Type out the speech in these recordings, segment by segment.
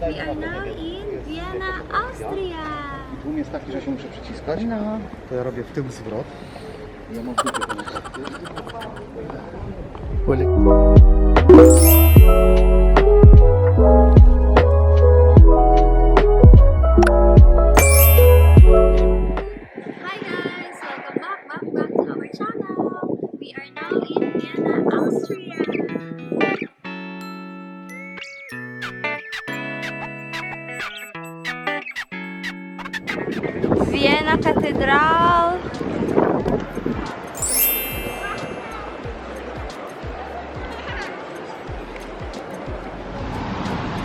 We are now in Vienna, Austria. Tłum jest taki, że się muszę przyciskać. No. To ja robię w tym zwrot. Ja mam tutaj ten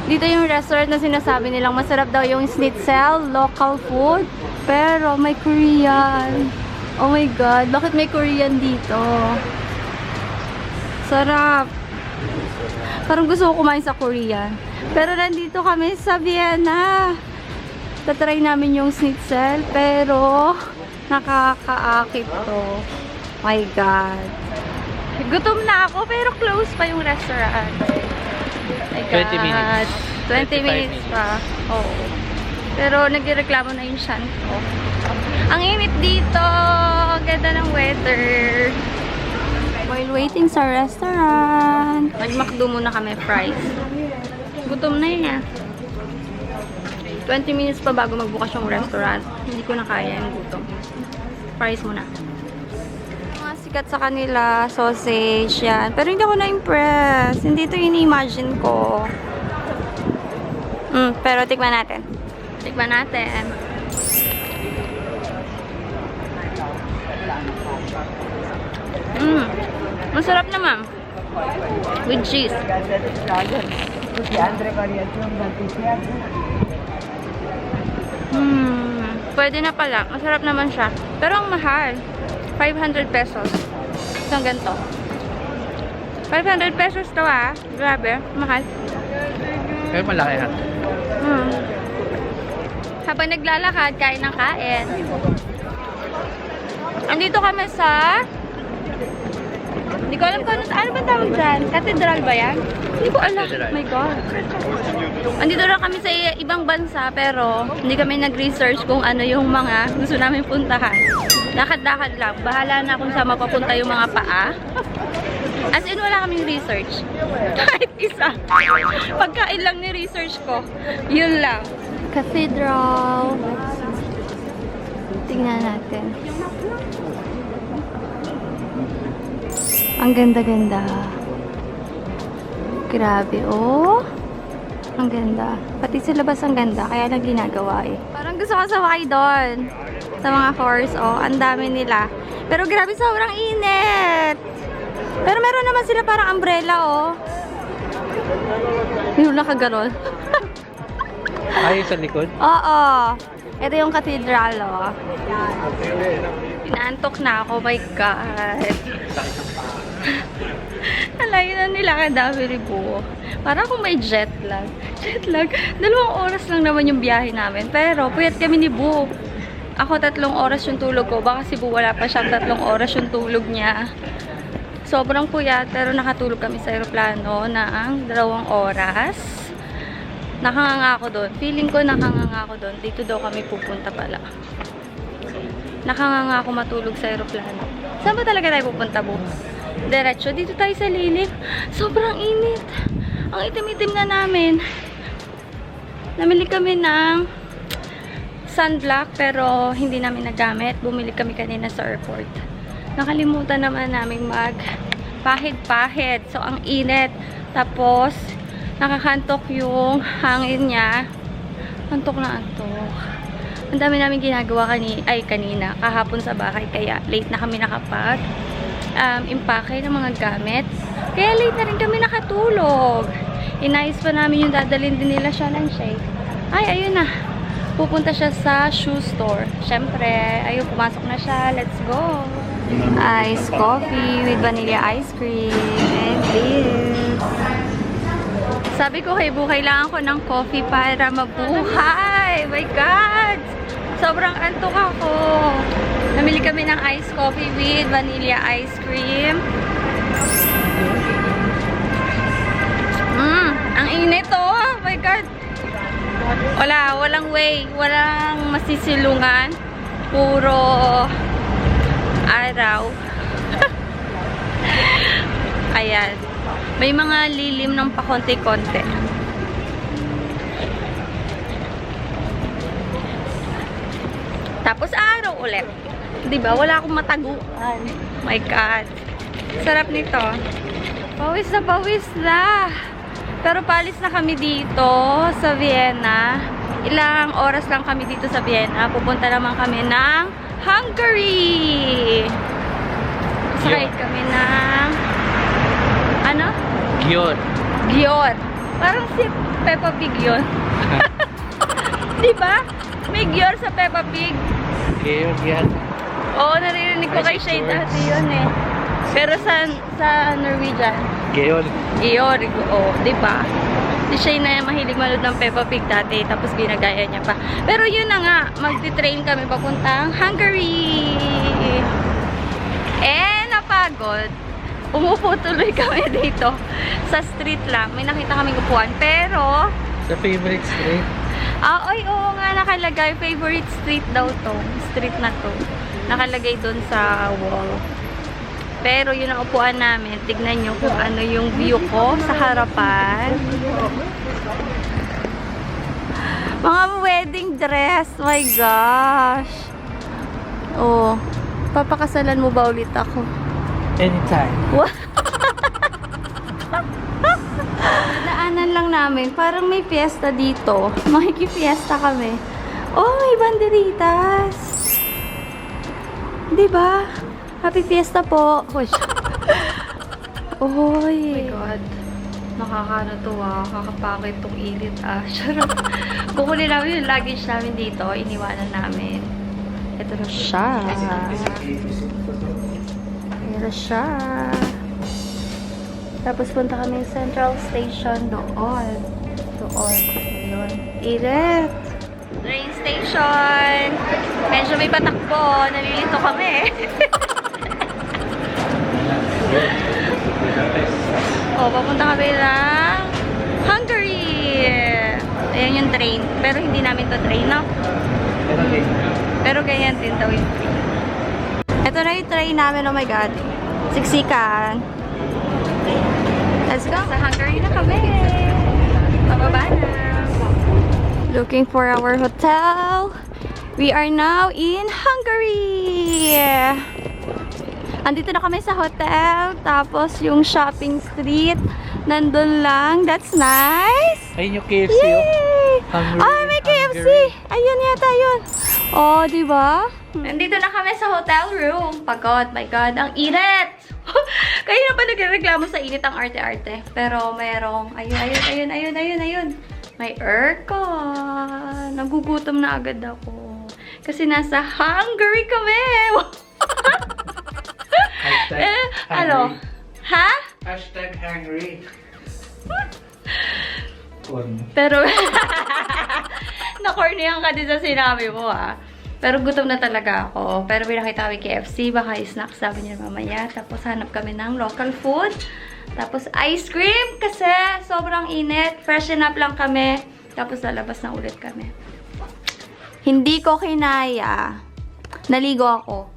Dito yung restaurant na sinasabi nilang masarap daw yung schnitzel, local food. Pero may Korean. Oh my God, bakit may Korean dito? Sarap. Parang gusto ko kumain sa Korean. Pero nandito kami sa Vienna. Tatry namin yung schnitzel, pero nakakaakit to. My God. Gutom na ako, pero close pa yung restaurant. My 20 minutes. 20 25 minutes pa. Oo. Pero nagreklamo na yung shan ko. Ang init dito. Ang ganda ng weather. While waiting sa restaurant, nag-McDo muna kami fries. Gutom na yun ah. 20 minutes pa bago magbukas yung restaurant. Hindi ko na kaya yung gutom. Fries muna. Mga sikat sa kanila, sausage, yan. Pero hindi ako na-impress. Hindi ito yung imagine ko. Mm, pero tikman natin. Tikman natin. Mm, masarap naman. With cheese. Hmm, pwede na pala. Masarap naman siya. Pero ang mahal. 500 pesos. Isang ganito. 500 pesos to ah. Grabe, mahal. Pero malaki ha. Hmm. Habang naglalakad, kain ng kain. Andito kami sa... Hindi ko alam kung ano, ano ba tawag dyan? Cathedral ba yan? Hindi ko alam. Cathedral. my God. Andito lang kami sa ibang bansa pero hindi kami nag-research kung ano yung mga gusto namin puntahan. Lakad-lakad lang. Bahala na kung saan mapapunta yung mga paa. As in, wala kaming research. Kahit isa. Pagkain lang ni research ko. Yun lang. Cathedral. Tingnan natin. Ang ganda-ganda. Grabe, oh. Ang ganda. Pati sa labas ang ganda, kaya lang ginagawa eh. Parang gusto ko saway doon. Sa mga horse, oh. Ang dami nila. Pero grabe, sobrang init. Pero meron naman sila parang umbrella, oh. Yung nakaganon. Ay, sa likod. Oo. Ito yung cathedral, oh. Inaantok na ako, my God. Alayo na nila kadami ribo. Parang kung may jet lag. Jet lag. Dalawang oras lang naman yung biyahe namin. Pero, puyat kami ni Bu. Ako tatlong oras yung tulog ko. Baka si Bu wala pa siyang tatlong oras yung tulog niya. Sobrang puyat, pero nakatulog kami sa aeroplano ng dalawang oras. Nakanganga ako doon. Feeling ko nakanganga ako doon. Dito daw kami pupunta pala. Nakanganga ako matulog sa aeroplano. Saan ba talaga tayo pupunta, Bu? Diretso. Dito tayo sa lilim. Sobrang init. Ang itim-itim na namin. Namili kami ng sunblock pero hindi namin nagamit. Bumili kami kanina sa airport. Nakalimutan naman namin mag pahid-pahid. So, ang init. Tapos, nakakantok yung hangin niya. Antok na antok. Ang dami namin ginagawa kani ay kanina, kahapon sa bahay. Kaya late na kami nakapag um, impake ng mga gamit. Kaya late na rin kami nakatulog. Inayos pa namin yung dadalhin din nila siya ng shake. Ay, ayun na. Pupunta siya sa shoe store. Siyempre, ayun, pumasok na siya. Let's go. Ice coffee with vanilla ice cream and this. Sabi ko kay Bu, kailangan ko ng coffee para mabuhay. My God! Sobrang antok ako. Namili kami ng ice coffee with vanilla ice cream. Mmm, ang init oh. My God. Wala, walang way. Walang masisilungan. Puro araw. Ayan. May mga lilim ng pakonti-konti. Tapos araw ulit. 'Di ba? Wala akong mataguan. My God. Sarap nito. Pawis na pawis na. Pero palis na kami dito sa Vienna. Ilang oras lang kami dito sa Vienna. Pupunta naman kami ng Hungary. Sakay Gion. kami ng ano? Gion. Gior. Parang si Peppa Pig yun. Di ba? May Gior sa Peppa Pig. Gion yan. Oo, naririnig ko kay Shay dati yun eh. Pero sa sa Norwegian, Gion. Gior, oo, di ba? Si Shay na mahilig manood ng Peppa Pig dati, tapos ginagaya niya pa. Pero yun na nga, magti-train kami papuntang Hungary. Eh, napagod. Umupo tuloy kami dito sa street lang. May nakita kaming upuan. Pero, Sa favorite street. ah, oy, oo nga, nakalagay. Favorite street daw to. Street na to. Nakalagay doon sa wall. Pero yun ang upuan namin. Tignan nyo kung ano yung view ko sa harapan. Mga wedding dress. My gosh. Oh. Papakasalan mo ba ulit ako? Anytime. What? Nadaanan lang namin. Parang may fiesta dito. Makiki-fiesta kami. Oh, may banderitas. Di ba? Happy fiesta po. Uy. Oy. Oh my God. Nakakatuwa. Kakapakit tong init ah. Charot. Kukunin namin yung luggage namin dito. Iniwanan namin. Ito na siya. Ito siya. Tapos punta kami sa Central Station doon. Doon. Ayun. Iret. Train station. Medyo may patakbo. Nalilito kami. oh, papunta kami ng Hungary. Ayan yung train. Pero hindi namin to train, no? Pero ganyan din daw yung train. Ito na yung train namin. Oh my God. Siksikan. Let's go. Sa Hungary na kami. Pababa na. Looking for our hotel. We are now in Hungary. Andito na kami sa hotel. Tapos yung shopping street. Nandun lang. That's nice. Ayun yung KFC oh. Yay! Ah, may KFC! Ayun yata yun. Oh, di ba? Nandito na kami sa hotel room. Pagod, my God, ang init! Kaya na pa nagreklamo sa init ang arte-arte. Pero merong, ayun, ayun, ayun, ayun, ayun, ayun. May aircon. Nagugutom na agad ako. Kasi nasa Hungary kami! Hashtag eh, hungry. Ha? Hashtag hungry. Corn. Pero, nakornihan ka din sa sinabi mo, ah. Pero gutom na talaga ako. Pero pinakita kami KFC, baka snacks sabi niya mamaya. Tapos hanap kami ng local food. Tapos ice cream kasi sobrang init. Freshen up lang kami. Tapos lalabas na ulit kami. Hindi ko kinaya. Naligo ako.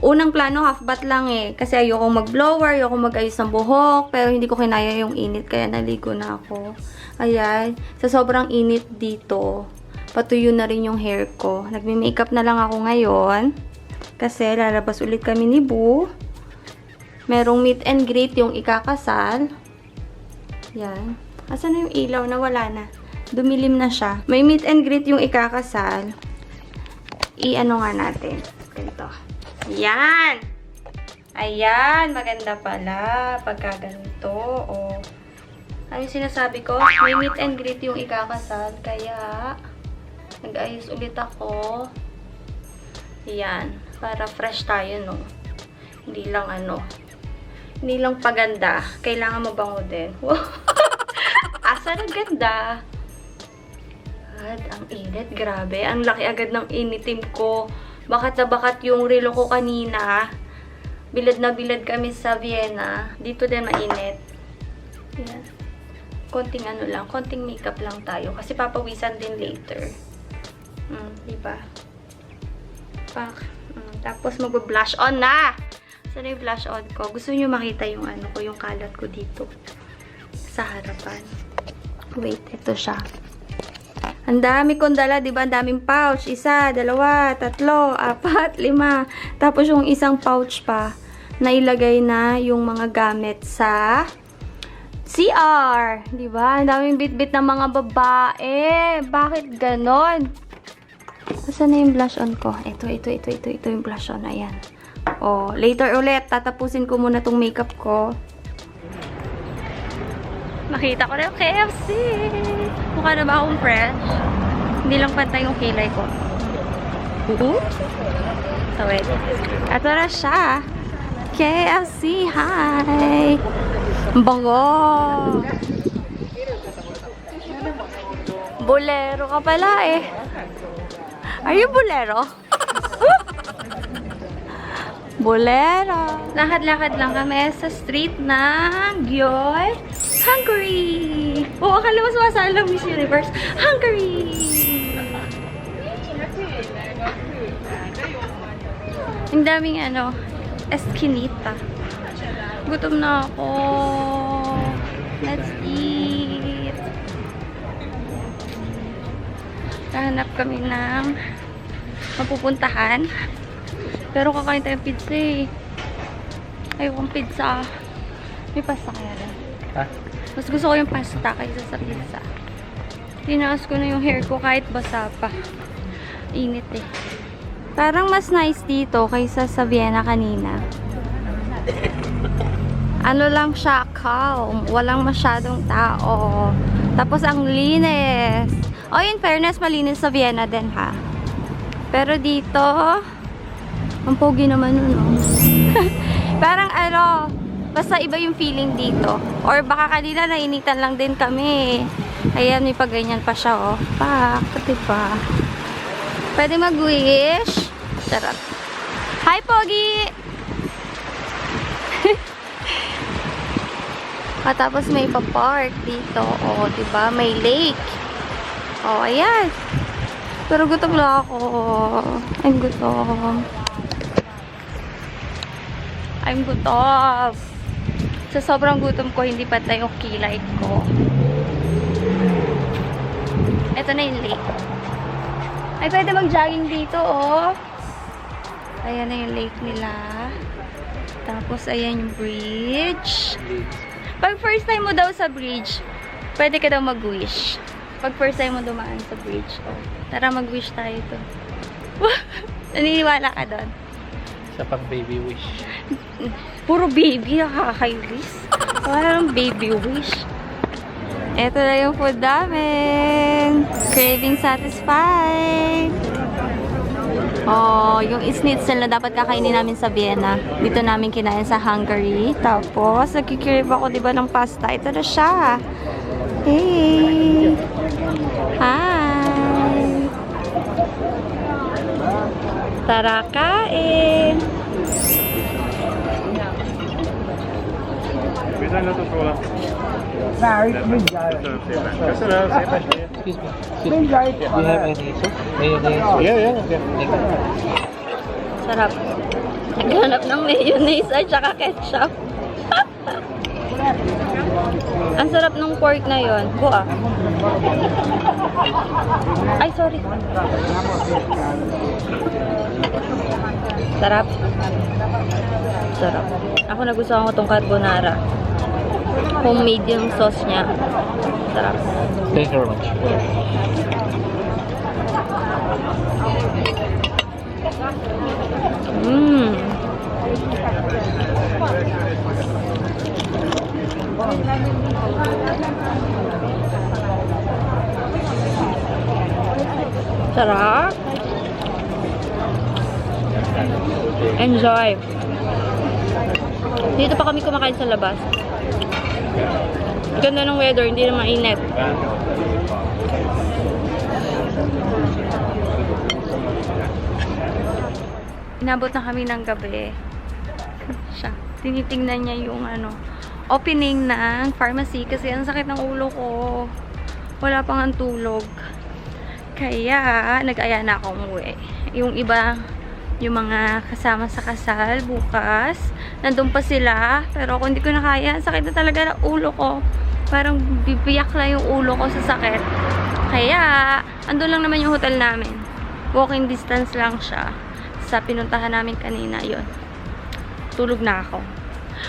Unang plano, half bath lang eh. Kasi ayoko mag-blower, ayoko mag-ayos ng buhok. Pero hindi ko kinaya yung init, kaya naligo na ako. Ayan. Sa sobrang init dito, patuyo na rin yung hair ko. Nagme-makeup na lang ako ngayon. Kasi lalabas ulit kami ni Boo. Merong meet and greet yung ikakasal. Yan. Asan na yung ilaw? Nawala na. Dumilim na siya. May meet and greet yung ikakasal. I-ano nga natin. Ganito. Yan! Ayan! Maganda pala. Pagka ganito. O. Ano yung sinasabi ko? May meet and greet yung ikakasal. Kaya, nag-ayos ulit ako. Yan. Para fresh tayo, no? Hindi lang ano. Hindi lang paganda. Kailangan mabango din. Wow! Asa na ganda? God, ang init. Grabe. Ang laki agad ng initim ko. Bakat na bakat yung relo ko kanina. Bilad na bilad kami sa Vienna. Dito din mainit. Yan. konting ano lang, konting makeup lang tayo. Kasi papawisan din later. Mm, di ba? Pak. Mm, tapos mag-blush on na! Saan yung blush on ko? Gusto niyo makita yung ano ko, yung kalat ko dito. Sa harapan. Wait, ito siya. Ang dami kong dala, di ba? Ang daming pouch. Isa, dalawa, tatlo, apat, lima. Tapos yung isang pouch pa, nailagay na yung mga gamit sa CR. Di ba? Ang daming bit-bit ng mga babae. Bakit ganon? Saan na yung blush on ko? Ito, ito, ito, ito, ito yung blush on. Ayan. Oh, later ulit, tatapusin ko muna tong makeup ko. Nakita ko na yung KFC. Mukha na ba akong fresh? Hindi lang pantay yung kilay ko. So, wait. Ito na siya. KFC, hi! Ang Bango! Bolero ka pala eh. Are you bolero? bolero. Lakad-lakad lang kami sa street ng Gyoy, Hungary. Oo, akala mo sumasala Miss Universe. Hungary! Ang daming ano, eskinita. Gutom na ako. Let's eat. Kahanap kami ng mapupuntahan. Pero kakain tayong pizza eh. Ayokong pizza. May pasta kaya rin. Ha? Mas gusto ko yung pasta kaysa sa pizza. Tinaas ko na yung hair ko kahit basa pa. Init eh. Parang mas nice dito kaysa sa Vienna kanina. Ano lang siya, calm. Walang masyadong tao. Tapos ang linis. O, in fairness, malinis sa Vienna din ha. Pero dito, ang pogi naman nun, oh. Parang ano, basta iba yung feeling dito. Or baka kanina nainitan lang din kami. Ayan, may paganyan pa siya, oh. Pak, diba? Pwede mag-wish. Sarap. Hi, Pogi! At may pa-park dito. O, oh, diba? May lake. O, oh, ayan. Pero gutom lang ako. I'm gutom. I'm gutom. Sa sobrang gutom ko, hindi patay yung kilay ko. Ito na yung lake. Ay, pwede mag-jogging dito, oh. Ayan na yung lake nila. Tapos, ayan yung bridge. Pag first time mo daw sa bridge, pwede ka daw mag-wish. Pag first time mo dumaan sa bridge, oh. Tara, mag-wish tayo to. Naniniwala ka doon? Sa pang baby wish. Puro baby, nakakainis. Parang baby wish. Ito na yung food namin. Craving satisfied. Oh, yung schnitzel na dapat kakainin namin sa Vienna. Dito namin kinain sa Hungary. Tapos, nagkikrave ako, di ba, ng pasta. Ito na siya. Hey! Hi! Tara, kain! Excuse me. Excuse me. Do you have any soup? Mayonnaise? Yeah, yeah, okay. Thank you. Sarap. Naghanap ng mayonnaise at saka ketchup. Ang sarap ng pork na yon. Bua. Ay, sorry. Sarap. Sarap. Ako nagustuhan ko tong carbonara. Homemade yung sauce niya. Sarap. Thank you very much. Mmm. Sarap. Enjoy. Dito pa kami kumakain sa labas. Ganda ng weather, hindi na mainit. Inabot na kami ng gabi. Siya. Tinitingnan niya yung ano. opening ng pharmacy kasi ang sakit ng ulo ko. Wala pang ang tulog. Kaya, nag-aya na akong umuwi. Yung iba, yung mga kasama sa kasal bukas, nandun pa sila. Pero kung hindi ko na kaya, sakit na talaga ng ulo ko. Parang bibiyak na yung ulo ko sa sakit. Kaya, andun lang naman yung hotel namin. Walking distance lang siya sa pinuntahan namin kanina yon Tulog na ako.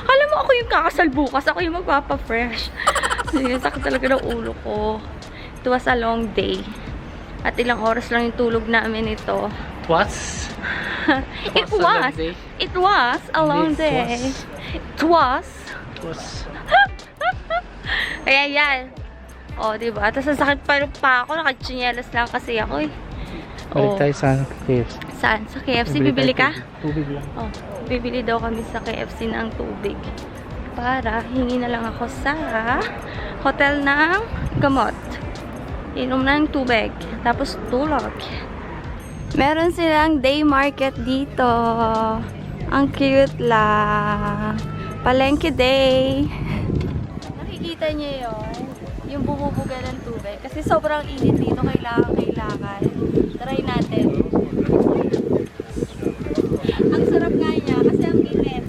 Alam mo, ako yung kakasal bukas. Ako yung magpapa-fresh. Sige, sakit talaga ng ulo ko. It was a long day. At ilang oras lang yung tulog namin ito. What? It was? It was a long It day. It was. It was. Kaya yan. O, diba? Tapos ang sakit pa, pa ako. Nakachinelas lang kasi ako eh. Balik Oh. tayo sa KFC. Saan? Sa KFC? Bili Bibili tayo ka? Tubig, tubig lang. Oh, bibili daw kami sa KFC ng tubig. Para hingi na lang ako sa hotel ng gamot. Inom ng tubig. Tapos tulog. Meron silang day market dito. Ang cute lang. Palengke day. Nakikita niyo yon yung bumubuga ng tubig. Kasi sobrang init dito. Kailangan, kailangan. Try natin. Ang sarap nga niya kasi ang init.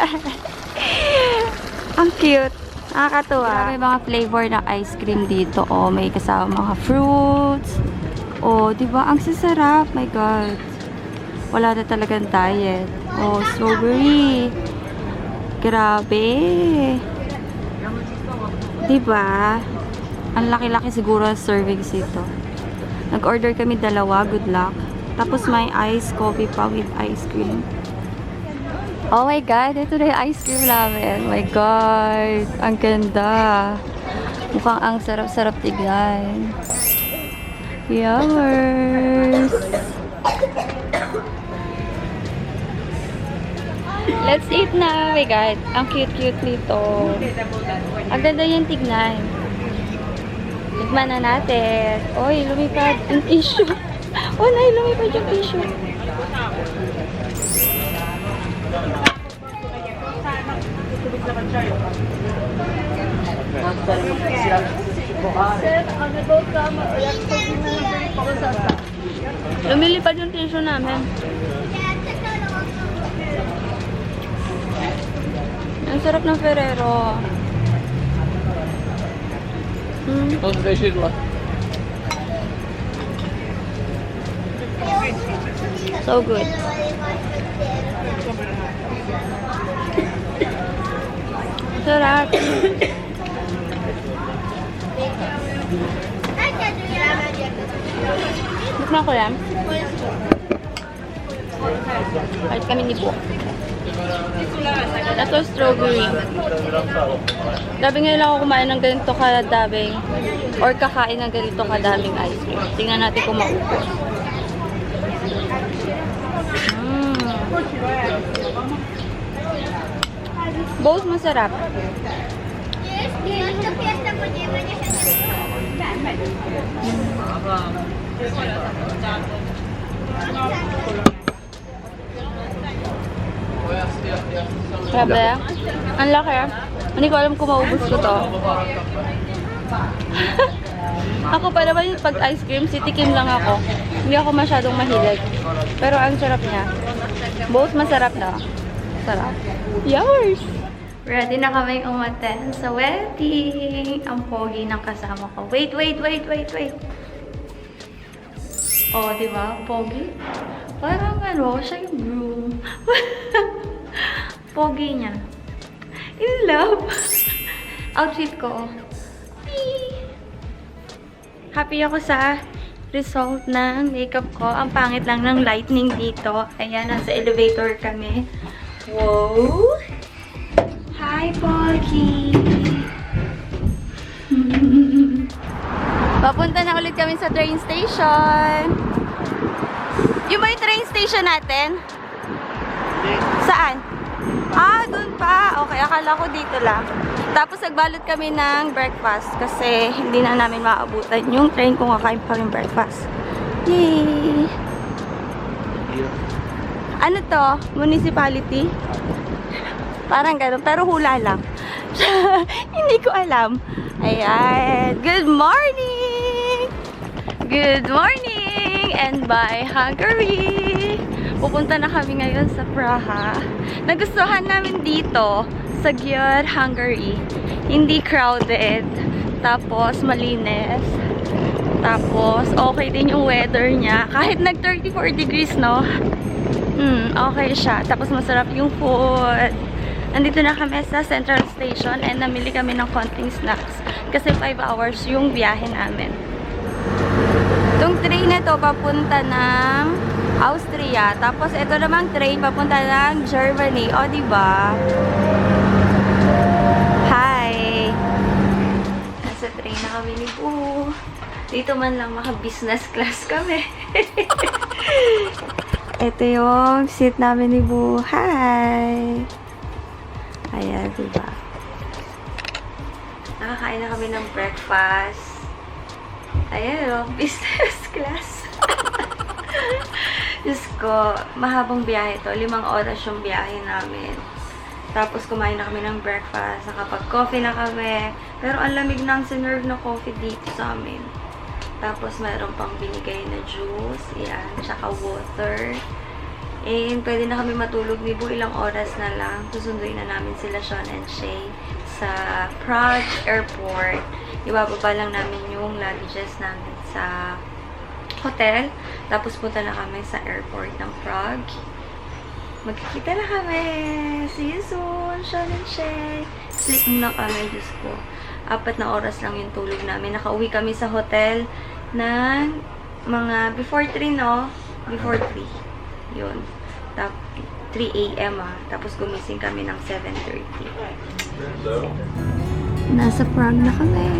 Ang cute. Nakakatuwa. May mga flavor ng ice cream dito. Oh, may kasama mga fruits. Oh, di ba? Ang sasarap. My God. Wala na talagang diet. Oh, strawberry. Grabe. Di ba? Ang laki-laki siguro ang servings ito. Nag-order kami dalawa. Good luck. Tapos may ice coffee pa with ice cream. Oh my God, ito na yung ice cream namin. My God, ang ganda. Mukhang ang sarap-sarap tignan. Yummers! Let's eat na. Oh my God, ang cute-cute nito. Ang ganda yung tignan. Tikman na natin. Oy, lumipad yung tissue. Oh, nay, lumipad yung tissue. Lumilipad yung tissue namin. Ang sarap ng Ferrero. Mm. Oh, special one. So good. Sarap. Bukman ko yan. Kahit kami ni Po. Ito strawberry. Dabi ngayon lang ako kumain ng ganito kadaming or kakain ng ganito kadaming ice cream. Tingnan natin kung maubos. Mm. Both masarap. Grabe. Ang laki ah. Hindi ko alam kung maubos ko to. ako pa naman pag ice cream, sitikim lang ako. Hindi ako masyadong mahilig. Pero ang sarap niya. Both masarap na. Sarap. Yours! Ready na kami umaten sa wedding. Ang pogi ng kasama ko. Wait, wait, wait, wait, wait. Oh, di ba? Pogi. Parang ano, siya yung groom. pogi niya. In love. Outfit ko. Happy ako sa result ng makeup ko. Ang pangit lang ng lightning dito. Ayan, nasa elevator kami. Wow! Hi, Pogi! Papunta na ulit kami sa train station. Yung ba yung train station natin? Saan? Ah, dun pa. Okay, akala ko dito lang. Tapos nagbalot kami ng breakfast kasi hindi na namin maabutan yung train kung kakain pa rin breakfast. Yay! Ano to? Municipality? Parang ganun, pero hula lang. Hindi ko alam. Ayan. Good morning! Good morning! And bye, Hungary! Pupunta na kami ngayon sa Praha. Nagustuhan namin dito sa Győr, Hungary. Hindi crowded. Tapos malinis. Tapos okay din yung weather niya. Kahit nag 34 degrees, no? Hmm, okay siya. Tapos masarap yung food. Nandito na kami sa Central Station and namili kami ng konting snacks. Kasi 5 hours yung biyahe namin. Itong train na to papunta ng Austria. Tapos ito namang train papunta ng Germany. O, di ba? Hi! Nasa train na kami ni Boo. Dito man lang maka-business class kami. Ito yung seat namin ni Boo. Hi! Ayan, diba? Nakakain na kami ng breakfast. Ayan, oh, business class. Diyos ko, mahabang biyahe to. Limang oras yung biyahe namin. Tapos kumain na kami ng breakfast. Nakapag-coffee na kami. Pero ang lamig ng sinerve na coffee dito sa amin. Tapos meron pang binigay na juice. Yan. Tsaka water. And pwede na kami matulog ni Bu ilang oras na lang. Susunduin na namin sila Sean and Shay sa Prague Airport. Ibababa lang namin yung luggages namin sa hotel. Tapos punta na kami sa airport ng Prague. Magkikita na kami. See you soon, Sean and Shay. Sleep muna kami, Diyos ko. Apat na oras lang yung tulog namin. Nakauwi kami sa hotel ng mga before 3, no? Before 3. Yun. Tap 3 a.m. ah. Tapos gumising kami ng 7.30. Nasa Prague na kami.